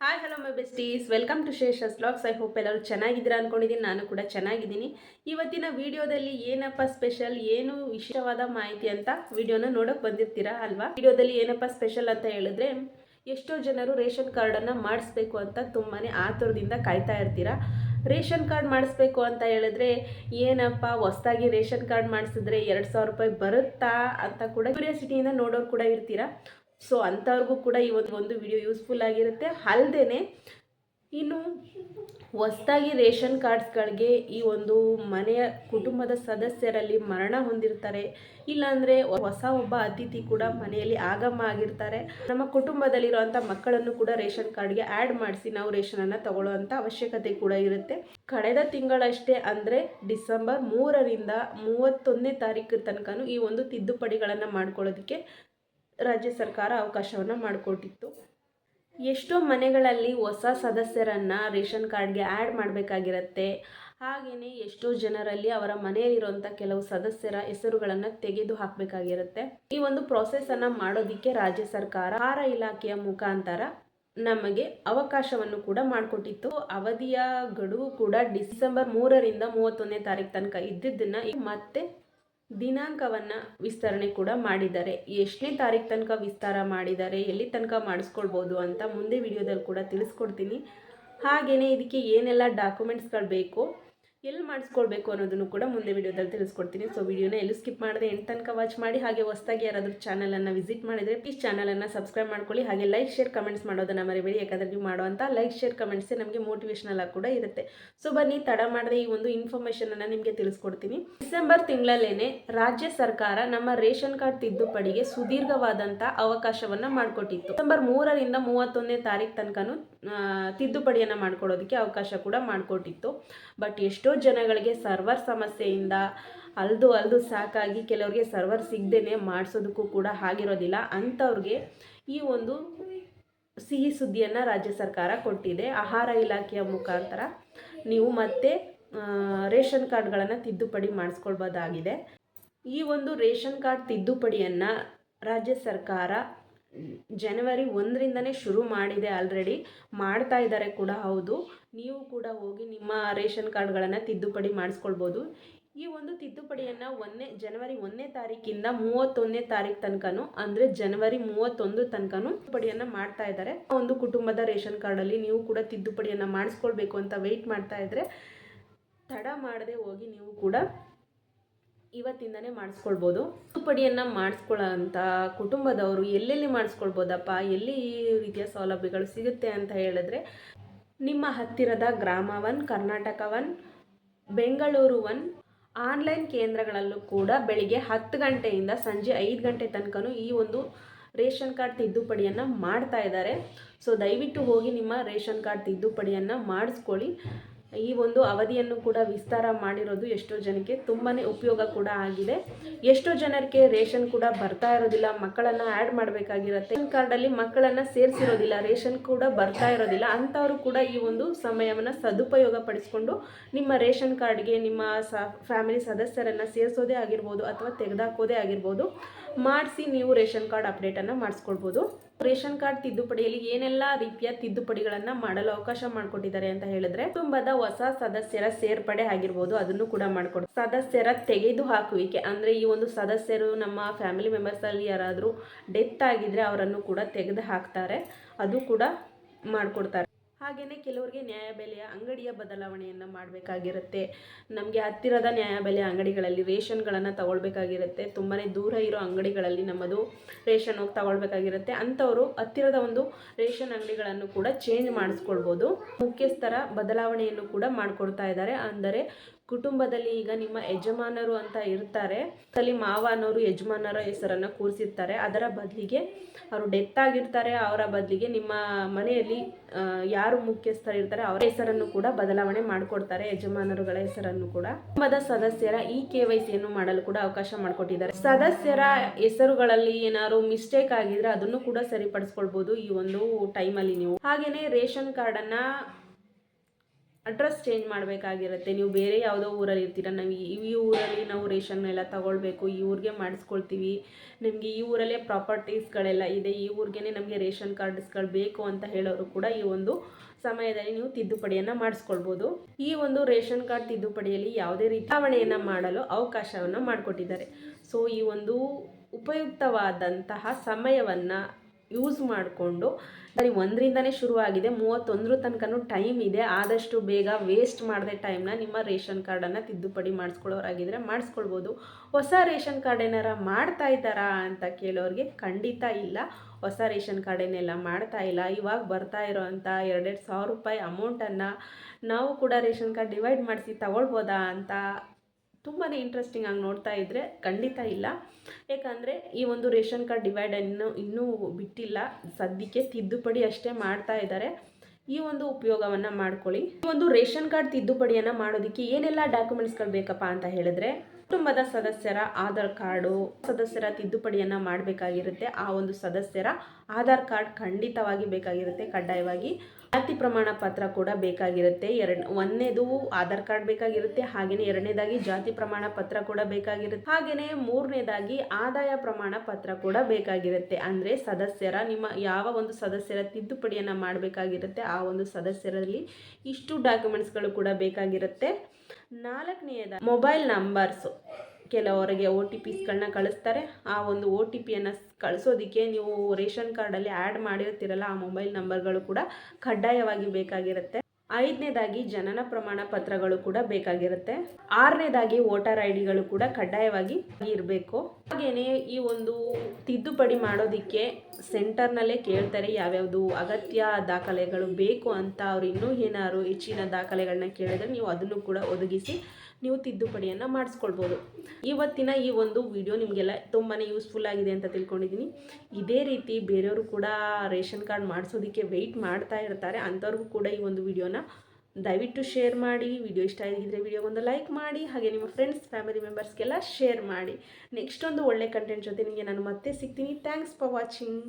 Hi hello my besties welcome to Shesha's blogs I hope ಎಲ್ಲರೂ ಚೆನ್ನಾಗಿದ್ದೀರಾ ಅಂದ್ಕೊಂಡಿದ್ದೀನಿ ನಾನು ಕೂಡ ಚೆನ್ನಾಗಿದ್ದೀನಿ. ಇವತ್ತಿನ ವಿಡಿಯೋದಲ್ಲಿ ಏನಪ್ಪ ಸ್ಪೆಷಲ್ ಏನು ವಿಶೇಷವಾದ ಮಾಹಿತಿ ಅಂತ ವಿಡಿಯೋನ ನೋಡೋಕೆ ಬಂದಿರ್ತೀರಾ ಅಲ್ವಾ? ವಿಡಿಯೋದಲ್ಲಿ ಏನಪ್ಪ ಸ್ಪೆಷಲ್ ಅಂತ ಹೇಳಿದ್ರೆ, ಎಷ್ಟೋ ಜನರು ರೇಷನ್ ಕಾರ್ಡನ್ನು ಮಾಡಿಸ್ಬೇಕು ಅಂತ ತುಂಬಾ ಆತುರದಿಂದ ಕಾಯ್ತಾ ಇರ್ತೀರಾ? ರೇಷನ್ ಕಾರ್ಡ್ ಮಾಡಿಸ್ಬೇಕು ಅಂತ ಹೇಳಿದ್ರೆ, ಏನಪ್ಪ, ಹೊಸ್ದಾಗಿ ರೇಷನ್ ಕಾರ್ಡ್ ಮಾಡಿಸಿದ್ರೆ ಎರಡು ಸಾವಿರ ರೂಪಾಯಿ ಬರುತ್ತಾ ಅಂತ ಕೂಡ ಕ್ಯೂರಿಯಾಸಿಟಿಯಿಂದ ನೋಡೋರು ಕೂಡ ಇರ್ತೀರಾ? ಸೊ ಅಂಥವ್ರಿಗೂ ಕೂಡ ಈ ಒಂದು ವಿಡಿಯೋ ಯೂಸ್ಫುಲ್ ಆಗಿರುತ್ತೆ. ಅಲ್ಲದೆ ಇನ್ನು ಹೊಸ್ದಾಗಿ ರೇಷನ್ ಕಾರ್ಡ್ಸ್ಗಳಿಗೆ ಈ ಒಂದು ಮನೆಯ ಕುಟುಂಬದ ಸದಸ್ಯರಲ್ಲಿ ಮರಣ ಹೊಂದಿರ್ತಾರೆ. ಇಲ್ಲಾಂದರೆ ಹೊಸ ಒಬ್ಬ ಅತಿಥಿ ಕೂಡ ಮನೆಯಲ್ಲಿ ಆಗಮ ಆಗಿರ್ತಾರೆ. ನಮ್ಮ ಕುಟುಂಬದಲ್ಲಿರುವಂಥ ಮಕ್ಕಳನ್ನು ಕೂಡ ರೇಷನ್ ಕಾರ್ಡ್ಗೆ ಆ್ಯಡ್ ಮಾಡಿಸಿ ನಾವು ರೇಷನನ್ನು ತಗೊಳ್ಳುವಂಥ ಅವಶ್ಯಕತೆ ಕೂಡ ಇರುತ್ತೆ. ಕಳೆದ ತಿಂಗಳಷ್ಟೇ ಅಂದರೆ ಡಿಸೆಂಬರ್ ಮೂರರಿಂದ ಮೂವತ್ತೊಂದನೇ ತಾರೀಕು ತನಕನೂ ಈ ಒಂದು ತಿದ್ದುಪಡಿಗಳನ್ನು ಮಾಡ್ಕೊಳ್ಳೋದಕ್ಕೆ ರಾಜ್ಯ ಸರ್ಕಾರ ಅವಕಾಶವನ್ನು ಮಾಡಿಕೊಟ್ಟಿತ್ತು. ಎಷ್ಟೋ ಮನೆಗಳಲ್ಲಿ ಹೊಸ ಸದಸ್ಯರನ್ನು ರೇಷನ್ ಕಾರ್ಡ್ಗೆ ಆ್ಯಡ್ ಮಾಡಬೇಕಾಗಿರತ್ತೆ. ಹಾಗೆಯೇ ಎಷ್ಟೋ ಜನರಲ್ಲಿ ಅವರ ಮನೆಯಲ್ಲಿರುವಂಥ ಕೆಲವು ಸದಸ್ಯರ ಹೆಸರುಗಳನ್ನು ತೆಗೆದು ಹಾಕಬೇಕಾಗಿರುತ್ತೆ. ಈ ಒಂದು ಪ್ರೊಸೆಸನ್ನು ಮಾಡೋದಕ್ಕೆ ರಾಜ್ಯ ಸರ್ಕಾರ ಆಹಾರ ಇಲಾಖೆಯ ಮುಖಾಂತರ ನಮಗೆ ಅವಕಾಶವನ್ನು ಕೂಡ ಮಾಡಿಕೊಟ್ಟಿತ್ತು. ಅವಧಿಯ ಗಡುವು ಕೂಡ ಡಿಸೆಂಬರ್ ಮೂರರಿಂದ ಮೂವತ್ತೊಂದನೇ ತಾರೀಕು ತನಕ ಇದ್ದಿದ್ದನ್ನು ಮತ್ತೆ ದಿನಾಂಕವನ್ನು ವಿಸ್ತರಣೆ ಕೂಡ ಮಾಡಿದ್ದಾರೆ. ಎಷ್ಟನೇ ತಾರೀಕು ತನಕ ವಿಸ್ತಾರ ಮಾಡಿದ್ದಾರೆ, ಎಲ್ಲಿ ತನಕ ಮಾಡಿಸ್ಕೊಳ್ಬೋದು ಅಂತ ಮುಂದೆ ವಿಡಿಯೋದಲ್ಲಿ ಕೂಡ ತಿಳಿಸ್ಕೊಡ್ತೀನಿ. ಹಾಗೆಯೇ ಇದಕ್ಕೆ ಏನೆಲ್ಲ ಡಾಕ್ಯುಮೆಂಟ್ಸ್ಗಳು ಬೇಕು ಎಲ್ಲಿ ಮಾಡಿಸ್ಕೊಳ್ಬೇಕು ಅನ್ನೋದನ್ನು ಕೂಡ ಮುಂದೆ ವಿಡಿಯೋದಲ್ಲಿ ತಿಳಿಸ್ಕೊಡ್ತೀನಿ. ಸೊ ವಿಡಿಯೋನ ಎಲ್ಲಿ ಸ್ಕಿಪ್ ಮಾಡದೆ ಎಂಟು ತನಕ ವಾಚ್ ಮಾಡಿ, ಹಾಗೆ ಹೊಸದಾಗಿ ಯಾರಾದರೂ ಚಾನಲನ್ನು ವಿಸಿಟ್ ಮಾಡಿದರೆ ಪ್ಲೀಸ್ ಚಾನಲನ್ನು ಸಬ್ಸ್ಕ್ರೈಬ್ ಮಾಡ್ಕೊಳ್ಳಿ. ಹಾಗೆ ಲೈಕ್ ಶೇರ್ ಕಮೆಂಟ್ಸ್ ಮಾಡೋದನ್ನು ಮರಿಬೇಡಿ. ಯಾಕಂದರೆ ನೀವು ಮಾಡುವಂಥ ಲೈಕ್ ಶೇರ್ ಕಮೆಂಟ್ಸೇ ನಮಗೆ ಮೋಟಿವೇಶನಲ್ ಆಗಿ ಕೂಡ ಇರುತ್ತೆ. ಸೊ ಬನ್ನಿ, ತಡ ಮಾಡದೆ ಈ ಒಂದು ಇನ್ಫಾರ್ಮೇಷನನ್ನು ನಿಮಗೆ ತಿಳಿಸ್ಕೊಡ್ತೀನಿ. ಡಿಸೆಂಬರ್ ತಿಂಗಳಲ್ಲೇನೆ ರಾಜ್ಯ ಸರ್ಕಾರ ನಮ್ಮ ರೇಷನ್ ಕಾರ್ಡ್ ತಿದ್ದುಪಡಿಗೆ ಸುದೀರ್ಘವಾದಂಥ ಅವಕಾಶವನ್ನು ಮಾಡಿಕೊಟ್ಟಿತ್ತು. ಡಿಸೆಂಬರ್ ಮೂರರಿಂದ ಮೂವತ್ತೊಂದನೇ ತಾರೀಕು ತನಕನೂ ತಿದ್ದುಪಡಿಯನ್ನು ಮಾಡ್ಕೊಳ್ಳೋದಕ್ಕೆ ಅವಕಾಶ ಕೂಡ ಮಾಡಿಕೊಟ್ಟಿತ್ತು. ಬಟ್ ಎಷ್ಟೋ ಜನಗಳಿಗೆ ಸರ್ವರ್ ಸಮಸ್ಯೆಯಿಂದ ಅಲ್ದು ಅಲ್ದು ಸಾಕಾಗಿ ಕೆಲವರಿಗೆ ಸರ್ವರ್ ಸಿಗದೇನೆ ಮಾಡಿಸೋದಕ್ಕೂ ಕೂಡ ಆಗಿರೋದಿಲ್ಲ. ಅಂಥವ್ರಿಗೆ ಈ ಒಂದು ಸಿಹಿ ಸುದ್ದಿಯನ್ನು ರಾಜ್ಯ ಸರ್ಕಾರ ಕೊಟ್ಟಿದೆ. ಆಹಾರ ಇಲಾಖೆಯ ಮುಖಾಂತರ ನೀವು ಮತ್ತೆ ರೇಷನ್ ಕಾರ್ಡ್ಗಳನ್ನು ತಿದ್ದುಪಡಿ ಮಾಡಿಸ್ಕೊಳ್ಬೋದಾಗಿದೆ. ಈ ಒಂದು ರೇಷನ್ ಕಾರ್ಡ್ ತಿದ್ದುಪಡಿಯನ್ನು ರಾಜ್ಯ ಸರ್ಕಾರ ಜನವರಿ ಒಂದರಿಂದನೇ ಶುರು ಮಾಡಿದೆ ಆಲ್ರೆಡಿ ಮಾಡ್ತಾ ಇದ್ದಾರೆ ಕೂಡ ಹೌದು. ನೀವು ಕೂಡ ಹೋಗಿ ನಿಮ್ಮ ರೇಷನ್ ಕಾರ್ಡ್ಗಳನ್ನು ತಿದ್ದುಪಡಿ ಮಾಡಿಸ್ಕೊಳ್ಬೋದು. ಈ ಒಂದು ತಿದ್ದುಪಡಿಯನ್ನು ಒಂದನೇ, ಜನವರಿ ಒಂದನೇ ತಾರೀಕಿಂದ ಮೂವತ್ತೊಂದನೇ ತಾರೀಕು ತನಕನೂ, ಅಂದರೆ ಜನವರಿ ಮೂವತ್ತೊಂದು ತನಕನೂ ತಿದ್ದುಪಡಿಯನ್ನು ಮಾಡ್ತಾ ಇದ್ದಾರೆ ಒಂದು ಕುಟುಂಬದ ರೇಷನ್ ಕಾರ್ಡಲ್ಲಿ ನೀವು ಕೂಡ ತಿದ್ದುಪಡಿಯನ್ನು ಮಾಡಿಸ್ಕೊಳ್ಬೇಕು ಅಂತ ವೆಯ್ಟ್ ಮಾಡ್ತಾ ಇದ್ದರೆ ತಡ ಮಾಡದೆ ಹೋಗಿ ನೀವು ಕೂಡ ಇವತ್ತಿಂದನೇ ಮಾಡಿಸ್ಕೊಳ್ಬೋದು. ತಿದ್ದುಪಡಿಯನ್ನು ಮಾಡಿಸ್ಕೊಳ್ಳೋ ಅಂಥ ಕುಟುಂಬದವರು ಎಲ್ಲೆಲ್ಲಿ ಮಾಡಿಸ್ಕೊಳ್ಬೋದಪ್ಪ? ಎಲ್ಲಿ ಈ ರೀತಿಯ ಸೌಲಭ್ಯಗಳು ಸಿಗುತ್ತೆ ಅಂತ ಹೇಳಿದ್ರೆ, ನಿಮ್ಮ ಹತ್ತಿರದ Grama one, Karnataka one, Bengaluru one, online ಕೇಂದ್ರಗಳಲ್ಲೂ ಕೂಡ ಬೆಳಿಗ್ಗೆ ಹತ್ತು ಗಂಟೆಯಿಂದ ಸಂಜೆ ಐದು ಗಂಟೆ ತನಕನೂ ಈ ಒಂದು ರೇಷನ್ ಕಾರ್ಡ್ ತಿದ್ದುಪಡಿಯನ್ನು ಮಾಡ್ತಾ ಇದ್ದಾರೆ. ಸೊ ದಯವಿಟ್ಟು ಹೋಗಿ ನಿಮ್ಮ ರೇಷನ್ ಕಾರ್ಡ್ ತಿದ್ದುಪಡಿಯನ್ನು ಮಾಡಿಸ್ಕೊಳ್ಳಿ. ಈ ಒಂದು ಅವಧಿಯನ್ನು ಕೂಡ ವಿಸ್ತಾರ ಮಾಡಿರೋದು ಎಷ್ಟೋ ಜನಕ್ಕೆ ತುಂಬಾ ಉಪಯೋಗ ಕೂಡ ಆಗಿದೆ. ಎಷ್ಟೋ ಜನಕ್ಕೆ ರೇಷನ್ ಕೂಡ ಬರ್ತಾ ಇರೋದಿಲ್ಲ, ಮಕ್ಕಳನ್ನು ಆ್ಯಡ್ ಮಾಡಬೇಕಾಗಿರುತ್ತೆ. ಕಾರ್ಡಲ್ಲಿ ಮಕ್ಕಳನ್ನು ಸೇರಿಸಿರೋದಿಲ್ಲ, ರೇಷನ್ ಕೂಡ ಬರ್ತಾ ಇರೋದಿಲ್ಲ. ಅಂಥವರು ಕೂಡ ಈ ಒಂದು ಸಮಯವನ್ನು ಸದುಪಯೋಗ ಪಡಿಸ್ಕೊಂಡು ನಿಮ್ಮ ರೇಷನ್ ಕಾರ್ಡ್ಗೆ ನಿಮ್ಮ ಸ ಫ್ಯಾಮಿಲಿ ಸದಸ್ಯರನ್ನು ಸೇರಿಸೋದೇ ಆಗಿರ್ಬೋದು ಅಥವಾ ತೆಗೆದಾಕೋದೇ ಆಗಿರ್ಬೋದು, ಮಾಡಿಸಿ ನೀವು ರೇಷನ್ ಕಾರ್ಡ್ ಅಪ್ಡೇಟನ್ನು ಮಾಡಿಸ್ಕೊಳ್ಬೋದು. ರೇಷನ್ ಕಾರ್ಡ್ ತಿದ್ದುಪಡಿಯಲ್ಲಿ ಏನೆಲ್ಲ ರೀತಿಯ ತಿದ್ದುಪಡಿಗಳನ್ನ ಮಾಡಲು ಅವಕಾಶ ಮಾಡಿಕೊಟ್ಟಿದ್ದಾರೆ ಅಂತ ಹೇಳಿದ್ರೆ, ಕುಟುಂಬದ ಹೊಸ ಸದಸ್ಯರ ಸೇರ್ಪಡೆ ಆಗಿರ್ಬೋದು, ಅದನ್ನು ಕೂಡ ಮಾಡಿಕೊಡ್, ಸದಸ್ಯರ ತೆಗೆದು ಹಾಕುವಿಕೆ ಅಂದ್ರೆ ಈ ಒಂದು ಸದಸ್ಯರು ನಮ್ಮ ಫ್ಯಾಮಿಲಿ ಮೆಂಬರ್ಸ್ ಅಲ್ಲಿ ಯಾರಾದರೂ ಡೆತ್ ಆಗಿದ್ರೆ ಅವರನ್ನು ಕೂಡ ತೆಗೆದು ಹಾಕ್ತಾರೆ ಅದು ಕೂಡ ಮಾಡಿಕೊಡ್ತಾರೆ. ಹಾಗೆಯೇ ಕೆಲವರಿಗೆ ನ್ಯಾಯಬೆಲೆಯ ಅಂಗಡಿಯ ಬದಲಾವಣೆಯನ್ನು ಮಾಡಬೇಕಾಗಿರುತ್ತೆ. ನಮಗೆ ಹತ್ತಿರದ ನ್ಯಾಯಬೆಲೆಯ ಅಂಗಡಿಗಳಲ್ಲಿ ರೇಷನ್ಗಳನ್ನು ತಗೊಳ್ಬೇಕಾಗಿರುತ್ತೆ. ತುಂಬಾ ದೂರ ಇರೋ ಅಂಗಡಿಗಳಲ್ಲಿ ನಮ್ಮದು ರೇಷನ್ ಹೋಗಿ ತಗೊಳ್ಬೇಕಾಗಿರುತ್ತೆ. ಅಂಥವರು ಹತ್ತಿರದ ಒಂದು ರೇಷನ್ ಅಂಗಡಿಗಳನ್ನು ಕೂಡ ಚೇಂಜ್ ಮಾಡಿಸ್ಕೊಳ್ಬೋದು. ಮುಖ್ಯಸ್ಥರ ಬದಲಾವಣೆಯನ್ನು ಕೂಡ ಮಾಡಿಕೊಡ್ತಾ ಇದ್ದಾರೆ. ಅಂದರೆ ಕುಟುಂಬದಲ್ಲಿ ಈಗ ನಿಮ್ಮ ಯಜಮಾನರು ಅಂತ ಇರ್ತಾರೆ. ಅಲ್ಲಿ ಮಾವ ಅನ್ನೋರು ಯಜಮಾನರ ಹೆಸರನ್ನು ಕೂರಿಸಿರ್ತಾರೆ. ಅದರ ಬದಲಿಗೆ ಅವರು ಡೆತ್ ಆಗಿರ್ತಾರೆ. ಅವರ ಬದಲಿಗೆ ನಿಮ್ಮ ಮನೆಯಲ್ಲಿ ಯಾರು ಮುಖ್ಯಸ್ಥರಿರ್ತಾರೆ ಅವರ ಹೆಸರನ್ನು ಕೂಡ ಬದಲಾವಣೆ ಮಾಡಿಕೊಡ್ತಾರೆ, ಯಜಮಾನರುಗಳ ಹೆಸರನ್ನು ಕೂಡ. ಕುಟುಂಬದ ಸದಸ್ಯರ ಇ ಕೆ ವೈ ಸಿಯನ್ನು ಮಾಡಲು ಕೂಡ ಅವಕಾಶ ಮಾಡಿಕೊಟ್ಟಿದ್ದಾರೆ. ಸದಸ್ಯರ ಹೆಸರುಗಳಲ್ಲಿ ಏನಾದ್ರು ಮಿಸ್ಟೇಕ್ ಆಗಿದ್ರೆ ಅದನ್ನು ಕೂಡ ಸರಿಪಡಿಸ್ಕೊಳ್ಬಹುದು ಈ ಒಂದು ಟೈಮಲ್ಲಿ ನೀವು. ಹಾಗೇನೆ ರೇಷನ್ ಕಾರ್ಡನ್ನು ಅಡ್ರೆಸ್ ಚೇಂಜ್ ಮಾಡಬೇಕಾಗಿರುತ್ತೆ. ನೀವು ಬೇರೆ ಯಾವುದೋ ಊರಲ್ಲಿ ಇರ್ತೀರ ನಾವು ಈ ಊರಲ್ಲಿ ನಾವು ರೇಷನ್ ಎಲ್ಲ ತಗೊಳ್ಬೇಕು, ಈ ಊರಿಗೆ ಮಾಡಿಸ್ಕೊಳ್ತೀವಿ. ನಿಮಗೆ ಈ ಊರಲ್ಲೇ ಪ್ರಾಪರ್ಟೀಸ್ಗಳೆಲ್ಲ ಇದೆ, ಈ ಊರಿಗೆ ನಮಗೆ ರೇಷನ್ ಕಾರ್ಡ್ಸ್ಗಳು ಬೇಕು ಅಂತ ಹೇಳೋರು ಕೂಡ ಈ ಒಂದು ಸಮಯದಲ್ಲಿ ನೀವು ತಿದ್ದುಪಡಿಯನ್ನು ಮಾಡಿಸ್ಕೊಳ್ಬೋದು. ಈ ಒಂದು ರೇಷನ್ ಕಾರ್ಡ್ ತಿದ್ದುಪಡಿಯಲ್ಲಿ ಯಾವುದೇ ರೀತಿ ಮಾಡಲು ಅವಕಾಶವನ್ನು ಮಾಡಿಕೊಟ್ಟಿದ್ದಾರೆ. ಸೊ ಈ ಒಂದು ಉಪಯುಕ್ತವಾದಂತಹ ಸಮಯವನ್ನು ಯೂಸ್ ಮಾಡಿಕೊಂಡು ಬರೀ ಒಂದರಿಂದನೇ ಶುರುವಾಗಿದೆ. ಮೂವತ್ತೊಂದರ ತನಕನೂ ಟೈಮ್ ಇದೆ. ಆದಷ್ಟು ಬೇಗ ವೇಸ್ಟ್ ಮಾಡದೆ ಟೈಮ್ನ ನಿಮ್ಮ ರೇಷನ್ ಕಾರ್ಡನ್ನು ತಿದ್ದುಪಡಿ ಮಾಡಿಸ್ಕೊಳ್ಳೋರಾಗಿದ್ದರೆ ಮಾಡಿಸ್ಕೊಳ್ಬೋದು. ಹೊಸ ರೇಷನ್ ಕಾರ್ಡ್ ಏನಾರ ಮಾಡ್ತಾ ಇದ್ದಾರಾ ಅಂತ ಕೇಳೋರಿಗೆ ಖಂಡಿತ ಇಲ್ಲ. ಹೊಸ ರೇಷನ್ ಕಾರ್ಡ್ ಏನೆಲ್ಲ ಮಾಡ್ತಾ ಇಲ್ಲ. ಇವಾಗ ಬರ್ತಾ ಇರೋವಂಥ ಎರಡೆರಡು ಸಾವಿರ ರೂಪಾಯಿ ಅಮೌಂಟನ್ನು ನಾವು ಕೂಡ ರೇಷನ್ ಕಾರ್ಡ್ ಡಿವೈಡ್ ಮಾಡಿಸಿ ತಗೊಳ್ಬೋದಾ ಅಂತ ತುಂಬಾ ಇಂಟ್ರೆಸ್ಟಿಂಗ್ ಆಗಿ ನೋಡ್ತಾ ಇದ್ದರೆ ಖಂಡಿತ ಇಲ್ಲ. ಯಾಕಂದರೆ ಈ ಒಂದು ರೇಷನ್ ಕಾರ್ಡ್ ಡಿವೈಡ್ ಡಿವೈಡನ್ನು ಇನ್ನೂ ಬಿಟ್ಟಿಲ್ಲ. ಸದ್ಯಕ್ಕೆ ತಿದ್ದುಪಡಿ ಅಷ್ಟೇ ಮಾಡ್ತಾ ಇದ್ದಾರೆ ಈ ಒಂದು ಉಪಯೋಗವನ್ನು ಮಾಡ್ಕೊಳ್ಳಿ. ಈ ಒಂದು ರೇಷನ್ ಕಾರ್ಡ್ ತಿದ್ದುಪಡಿಯನ್ನು ಮಾಡೋದಕ್ಕೆ ಏನೆಲ್ಲ ಡಾಕ್ಯುಮೆಂಟ್ಸ್ಗಳು ಬೇಕಪ್ಪ ಅಂತ ಹೇಳಿದ್ರೆ? ಕುಟುಂಬದ ಸದಸ್ಯರ ಆಧಾರ್ ಕಾರ್ಡು, ಸದಸ್ಯರ ತಿದ್ದುಪಡಿಯನ್ನು ಮಾಡಬೇಕಾಗಿರುತ್ತೆ. ಆ ಒಂದು ಸದಸ್ಯರ ಆಧಾರ್ ಕಾರ್ಡ್ ಖಂಡಿತವಾಗಿ ಬೇಕಾಗಿರುತ್ತೆ, ಕಡ್ಡಾಯವಾಗಿ. ಜಾತಿ ಪ್ರಮಾಣ ಪತ್ರ ಕೂಡ ಬೇಕಾಗಿರುತ್ತೆ. ಎರಡು ಒಂದನೇದು ಆಧಾರ್ ಕಾರ್ಡ್ ಬೇಕಾಗಿರುತ್ತೆ ಹಾಗೆಯೇ ಎರಡನೇದಾಗಿ ಜಾತಿ ಪ್ರಮಾಣ ಪತ್ರ ಕೂಡ ಬೇಕಾಗಿರುತ್ತೆ. ಹಾಗೆಯೇ ಮೂರನೇದಾಗಿ ಆದಾಯ ಪ್ರಮಾಣ ಪತ್ರ ಕೂಡ ಬೇಕಾಗಿರುತ್ತೆ. ಅಂದರೆ ಸದಸ್ಯರ, ನಿಮ್ಮ ಯಾವ ಒಂದು ಸದಸ್ಯರ ತಿದ್ದುಪಡಿಯನ್ನು ಮಾಡಬೇಕಾಗಿರುತ್ತೆ, ಆ ಒಂದು ಸದಸ್ಯರಲ್ಲಿ ಇಷ್ಟು ಡಾಕ್ಯುಮೆಂಟ್ಸ್ಗಳು ಕೂಡ ಬೇಕಾಗಿರುತ್ತೆ. ನಾಲ್ಕನೆಯದ ಮೊಬೈಲ್ ನಂಬರ್ಸು ಕೆಲವರಿಗೆ ಒ ಟಿ ಪಿಸ್ಗಳನ್ನ ಕಳಿಸ್ತಾರೆ. ಆ ಒಂದು ಒ ಟಿ ಪಿಯನ್ನು ಕಳಿಸೋದಕ್ಕೆ ನೀವು ರೇಷನ್ ಕಾರ್ಡಲ್ಲಿ ಆ್ಯಡ್ ಮಾಡಿರ್ತೀರಲ್ಲ, ಆ ಮೊಬೈಲ್ ನಂಬರ್ಗಳು ಕೂಡ ಕಡ್ಡಾಯವಾಗಿ ಬೇಕಾಗಿರುತ್ತೆ. ಐದನೇದಾಗಿ ಜನನ ಪ್ರಮಾಣ ಪತ್ರಗಳು ಕೂಡ ಬೇಕಾಗಿರುತ್ತೆ. ಆರನೇದಾಗಿ ವೋಟರ್ ಐ ಡಿಗಳು ಕೂಡ ಕಡ್ಡಾಯವಾಗಿ ಇರಬೇಕು. ಹಾಗೆಯೇ ಈ ಒಂದು ತಿದ್ದುಪಡಿ ಮಾಡೋದಕ್ಕೆ ಸೆಂಟರ್ನಲ್ಲೇ ಕೇಳ್ತಾರೆ ಯಾವ್ಯಾವುದು ಅಗತ್ಯ ದಾಖಲೆಗಳು ಬೇಕು ಅಂತ ಅವ್ರು ಇನ್ನೂ ಏನಾದ್ರು ಹೆಚ್ಚಿನ ದಾಖಲೆಗಳನ್ನ ಕೇಳಿದ್ರೆ ನೀವು ಅದನ್ನು ಕೂಡ ಒದಗಿಸಿ ನೀವು ತಿದ್ದುಪಡಿಯನ್ನು ಮಾಡಿಸ್ಕೊಳ್ಬೋದು. ಇವತ್ತಿನ ಈ ಒಂದು ವಿಡಿಯೋ ನಿಮಗೆಲ್ಲ ತುಂಬಾ ಯೂಸ್ಫುಲ್ ಆಗಿದೆ ಅಂತ ತಿಳ್ಕೊಂಡಿದ್ದೀನಿ. ಇದೇ ರೀತಿ ಬೇರೆಯವರು ಕೂಡ ರೇಷನ್ ಕಾರ್ಡ್ ಮಾಡಿಸೋದಕ್ಕೆ ವೆಯ್ಟ್ ಮಾಡ್ತಾ ಇರ್ತಾರೆ. ಅಂಥವ್ರಿಗೂ ಕೂಡ ಈ ಒಂದು ದಯವಿಟ್ಟು ಶೇರ್ ಮಾಡಿ. ವಿಡಿಯೋ ಇಷ್ಟ ಆಗಿದ್ದರೆ ವಿಡಿಯೋಗೊಂದು ಲೈಕ್ ಮಾಡಿ. ಹಾಗೆ ನಿಮ್ಮ ಫ್ರೆಂಡ್ಸ್ ಫ್ಯಾಮಿಲಿ ಮೆಂಬರ್ಸ್ಗೆಲ್ಲ ಶೇರ್ ಮಾಡಿ. ನೆಕ್ಸ್ಟ್ ಒಂದು ಒಳ್ಳೆ ಕಂಟೆಂಟ್ ಜೊತೆ ನಿಮಗೆ ನಾನು ಮತ್ತೆ ಸಿಗ್ತೀನಿ. Thanks for watching